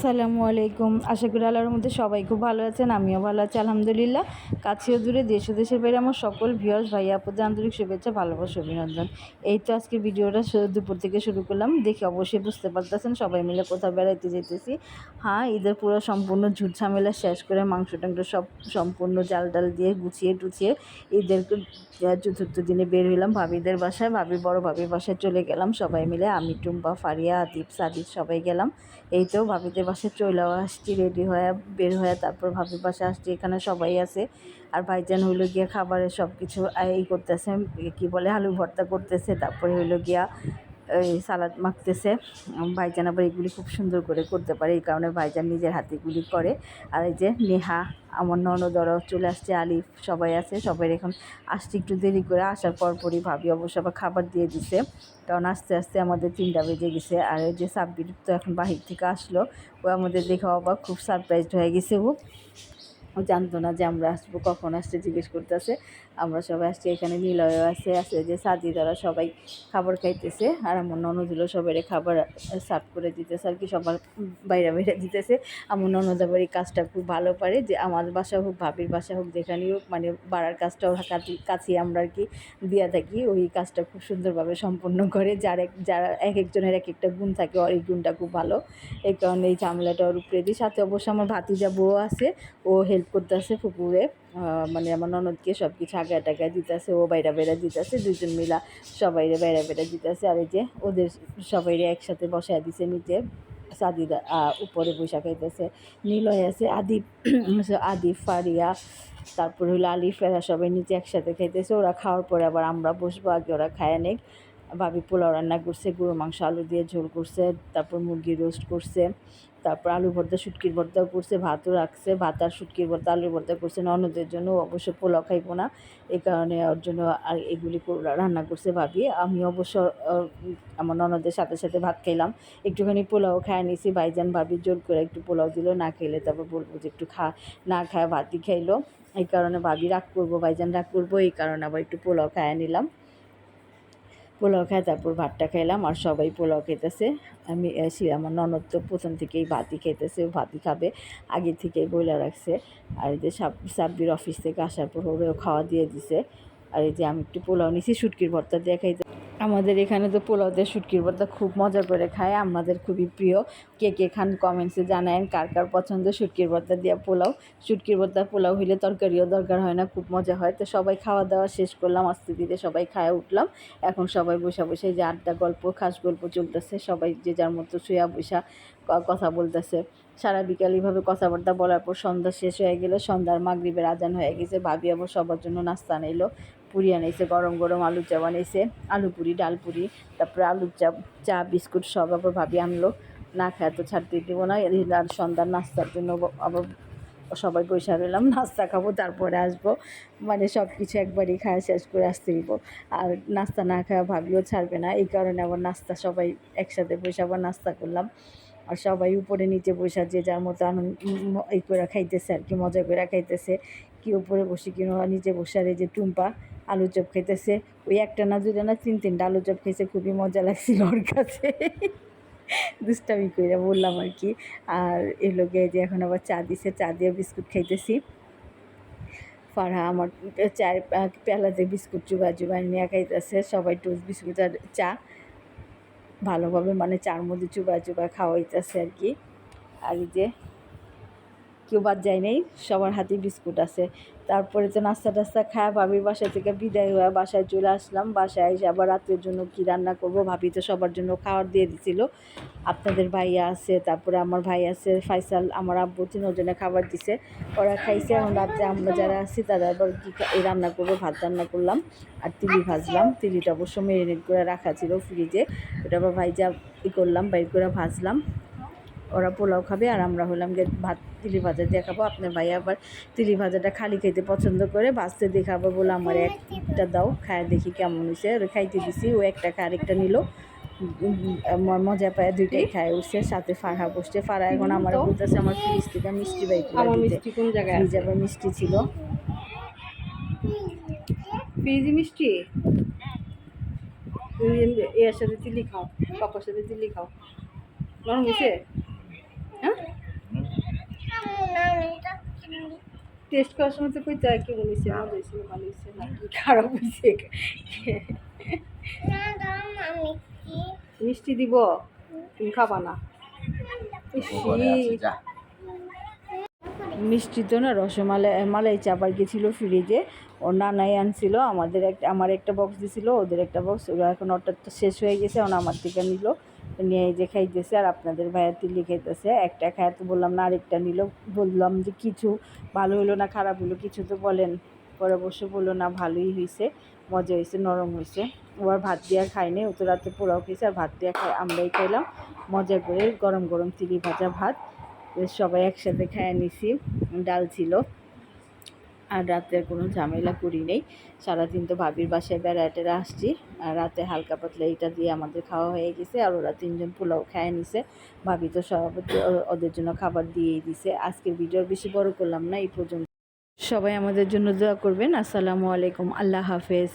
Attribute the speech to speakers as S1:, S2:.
S1: আসসালামু আলাইকুম। আশা করি আল্লাহর মধ্যে সবাই খুব ভালো আছেন, আমিও ভালো আছি, আলহামদুলিল্লাহ। কাছেও দূরে দেশ ও দেশের বাইরে আমার সকল ভিউয়ার্স ভাইয়া, আপুদের আন্তরিক শুভেচ্ছা, ভালোবাসা, অভিনন্দন। এই তো আজকে ভিডিওটা দুপুর থেকে শুরু করলাম। দেখে অবশ্যই বুঝতে পারতেছেন, সবাই মিলে কোথাও বেড়াইতে যেতেছি। হ্যাঁ ঈদের পুরো সম্পূর্ণ ঝুট ঝামেলা শেষ করে মাংস টাংস সব সম্পূর্ণ জাল ডাল দিয়ে গুছিয়ে টুছিয়ে ঈদের চতুর্থ দিনে বের হইলাম ভাবিদের বাসায়। ভাবি বড় ভাবির বাসায় চলে গেলাম। সবাই মিলে আমি, টুম্পা, ফারিয়া আদিপ সাদিপ সবাই গেলাম। এই তো ভাবিদের বাসায় চলেও আসছি রেডি হয়ে বের হয়ে তারপর ভাবির বাসে আসছি, এখানে সবাই আছে। আর ভাইজান হইল গিয়া খাবারের সব কিছু এই করতেছে, কি বলে, আলু ভর্তা করতেছে, তারপরে হইল গিয়া এই সালাদ মাখতেছে। ভাইজান আবার এগুলি খুব সুন্দর করে করতে পারে, এই কারণে ভাইজান নিজের হাতে এগুলি করে। আর এই যে নেহা, আমার ননদরাও চলে আসছে, আলিফ সবাই আছে, সবাই এখন আসতে একটু দেরি করে, আসার পরপরই ভাবি অবশ্য আবার খাবার দিয়ে দিছে, কারণ আস্তে আস্তে আমাদের তিনটা বেজে গেছে। আর এই যে সাব্বির তো এখন বাহির থেকে আসলো, ও আমাদের দেখে অবাক, খুব সারপ্রাইজড হয়ে গেছে ও। ও জানতো না যে আমরা আসব, কখন আসছে জিজ্ঞেস করতেছে। আমরা সবাই আসছি, এখানে নিলয় আছে আছে যে সাদি দ্বারা সবাই খাবার খাইতেছে আর আমার ননদগুলো সবাই খাবার সার্ভ করে দিতেছে আর কি, সবার বাইরে বাইরে দিতেছে। আমার ননদ আবার এই কাজটা খুব ভালো পারে যে আমার বাসা হোক, ভাবির বাসা হোক, যেখানেই হোক মানে বাড়ার কাজটাও কাছে আমরা আর কি দিয়া থাকি। ওই কাজটা খুব সুন্দরভাবে সম্পন্ন করে, যার এক, যারা এক একজনের এক একটা গুণ থাকে, ওর এই গুণটা খুব ভালো। এই কারণে এই ঝামেলাটা ওর উপরে দিই। সাথে অবশ্য আমার ভাতিজা বউ আছে, ও হেল্প করতেছে পুকুরে আহ, মানে আমার ননদকে সব কিছু আগে টাকায় দিতেছে ও বাইরা বাইরা দিতেছে দুজন মিলা সবাইরে বাইরা বাইরা দিতেছে আর এই যে ওদের সবাইরে একসাথে বসায় দিছে নিচে আহ, উপরে বৈশা খাইতেছে নিলয় আছে আদিপ আদিপ ফারিয়া তারপর হলো আলিফ সবাই নিচে একসাথে খাইতেছে ওরা খাওয়ার পরে আবার আমরা বসবো আগে ওরা খায় নেই ভাবি পোলাও রান্না করছে গরু মাংস, আলু দিয়ে ঝোল করছে, তারপর মুরগি রোস্ট করছে, তারপর আলু ভর্তা, শুটকির ভর্তাও করছে, ভাতও রাখছে, ভাত আর শুটকির ভর্তা, আলুর ভর্তা করছে, ননদের জন্য অবশ্য পোলাও খাইবো না এই কারণে ওর জন্য আর এগুলি রান্না করছে ভাবি, আমি অবশ্য আমার ননদের সাথে সাথে ভাত খাইলাম, একটুখানি পোলাও খায় নিছি, ভাইজান ভাবি জোর করে একটু পোলাও দিল, না খেলে তারপর বলব যে একটু খা, না খায় ভাতই খাইলো, এই কারণে ভাবি রাগ করব, ভাইজান রাগ করব, এই কারণে আবার একটু পোলাও খায় নিলাম। পোলাও খাই তারপর ভাতটা খাইলাম আর সবাই পোলাও খেতেছে। আমি এসে আমার ননদ তো প্রথম থেকেই ভাতই খেতেছে ভাতই খাবে, আগে থেকেই বইলা রাখছে। আর এই যে সাব, সাব্বির অফিস থেকে আসার পর ওরেও খাওয়া দিয়ে দিছে। আর এই যে আমি একটু পোলাও নিছি, শুটকির ভর্তা দিয়ে খাইতে আমাদের এখানে তো পোলাও দিয়ে শুটকির ভর্তা খুব মজা করে খায়, আমাদের খুবই প্রিয়। কে কে খান কমেন্টসে জানায়েন কার কার পছন্দ শুটকির ভর্তা দিয়া পোলাও। শুটকির ভর্তা পোলাও হইলে তরকারিও দরকার হয় না, খুব মজা হয়। তো সবাই খাওয়া দাওয়া শেষ করলাম, আস্তে ধীরে সবাই খায় উঠলাম। এখন সবাই বসে বসে যে আড্ডা গল্প, খাস গল্প চলতেছে, সবাই যে যার মতো শুয়া বসা কথা বলতেছে। সারা বিকাল এইভাবে কথাবার্তা বলার পর সন্ধ্যা শেষ হয়ে গেলে সন্ধ্যার মাগরিবের আজান হয়ে গেছে, ভাবি আবার সবার জন্য নাস্তা নিলো। পুরি আনাইছে, গরম গরম আলুর চা বানাইছে আলু পুরি, ডাল পুরি, তারপরে আলুর চা চা, বিস্কুট সব আবার ভাবি আনলো। না খায় তো ছাড়তে দেবো না আর সন্ধ্যার নাস্তার জন্য আবার সবাই বসে রইলাম, নাস্তা খাব, তারপরে আসব। মানে সব কিছু একবারই খাওয়া শেষ করে আসতে দিব আর নাস্তা না খাওয়া ভাবিও ছাড়বে না, এই কারণে আবার নাস্তা সবাই একসাথে বসে আবার নাস্তা করলাম। আর সবাই উপরে নিচে বসে যে যার মতো আনন্দ এই করে খাইতেছে আর কি, মজা করে খাইতেছে, কি উপরে বসে কি নিচে বসে আর এই যে টুম্পা আলু চপ খাইতেছে। ওই একটা না দুটা না তিন তিনটা আলু চপ খাইছে, খুবই মজা লাগছিল ওর কাছে। দুষ্টামি করে বললাম আর কি। আর এই লোকে যে এখন আবার চা দিছে, চা দিয়ে বিস্কুট খাইতেছি। ফারহা আমার চার পেলাতে বিস্কুট চুবা চুবাই নিয়ে খাইতেছে। সবাই টোস্ট বিস্কুট আর চা। ভালোভাবে মানে চার মধ্যে চুবা চুবা খাওয়াইতেছে আর কি। আর যে কেউ বাদ যায় নেই, সবার হাতে বিস্কুট আছে। তারপরে তো নাস্তা টাস্তা খায়, ভাবির বাসা থেকে বিদায় হয়ে বাসায় চলে আসলাম। বাসায় এসে আবার রাতের জন্য কি রান্না করব ভাবি তো সবার জন্য খাবার দিয়ে দিছিল। আপনাদের ভাইয়া আছে, তারপরে আমার ভাই আছে, ফাইসাল, আমার আব্বু তিনজনে খাবার দিছে। ওরা খাইছে, এখন রাত্রে আমরা যারা আছি তারা আবার কি রান্না করব, ভাত রান্না করলাম। আর তিলি ভাজলাম। তিলিটা অবশ্য মেরিনেট করে রাখা ছিল ফ্রিজে ওটা আবার ভাইজা ই করলাম, বাইর করে ভাজলাম। ওরা পোলাও খাবে আর আমরা হলাম ভাত তিলি ভাজা দেখাবো। আপনার ভাই আবার তিলি ভাজাটা খালি খেতে পছন্দ করে বাঁচতে দেখাবো বলে আমার একটা দাও খায় দেখি কেমন হয়েছে ওরে খাইতে দিছি ও একটা খায় আরেকটা নিল। মজা পায় দুইটাই খায় উঠছে সাথে ফারহা বসছে। ফারহা এখন আমার বলতেছে আমার ফ্রিজ থেকে মিষ্টি বাই করে
S2: আমার মিষ্টি কোন জায়গায়?
S1: ফ্রিজ আবার মিষ্টি ছিল।
S2: ফ্রিজি মিষ্টি? এর সাথে চিলি খাও পাপার সাথে চিলি খাও। নরম হয়েছে টেস্ট করার সময় তো কই চাই কি বলেছে? মজা হয়েছে ভালো হয়েছে নাকি খারাপ হয়েছে মিষ্টি দিব? তুমি খাবা না। ইসি,
S1: মিষ্টি তো না রসমালাই মালাই চাপার গেছিল ফ্রিজে। ওর নানাই আনছিল আমাদের একটা আমার একটা বক্স দিছিল ওদের একটা বক্স ওরা এখন তো শেষ হয়ে গেছে এখন আমার থেকে নিল। নিয়ে যে খাইতেছে আর আপনাদের ভাইয়া তিল্লি খাইতেছে। একটা খায় তো বললাম না, আরেকটা নিল। বললাম যে কিছু ভালো হলো না, খারাপ হলো কিছু তো বলেন। পরে অবশ্য বলল না, ভালোই হয়েছে মজা হয়েছে নরম হয়েছে ও আর ভাত দিয়ে খায়নি, ও তো রাতে পোলাও খেয়েছে আর ভাত দিয়ে খাই আমরাই খাইলাম। মজা করে গরম গরম তিলি ভাজা ভাত, সবাই একসাথে খাইয়ে নিছি, ডাল ছিল। আর রাতে কোনো ঝামেলা করি নেই। সারাদিন তো ভাবির বাসায় বেড়াতে আসছি আর রাতে হালকা পাতলা এটা দিয়ে আমাদের খাওয়া হয়ে গেছে আর ওরা তিনজন পোলাও খায় নিছে। ভাবি তো সব ওদের জন্য খাবার দিয়েই দিছে। আজকের ভিডিও বেশি বড় করলাম না, এই পর্যন্ত। সবাই আমাদের জন্য দোয়া করবেন। আসসালামু আলাইকুম। আল্লাহ হাফেজ।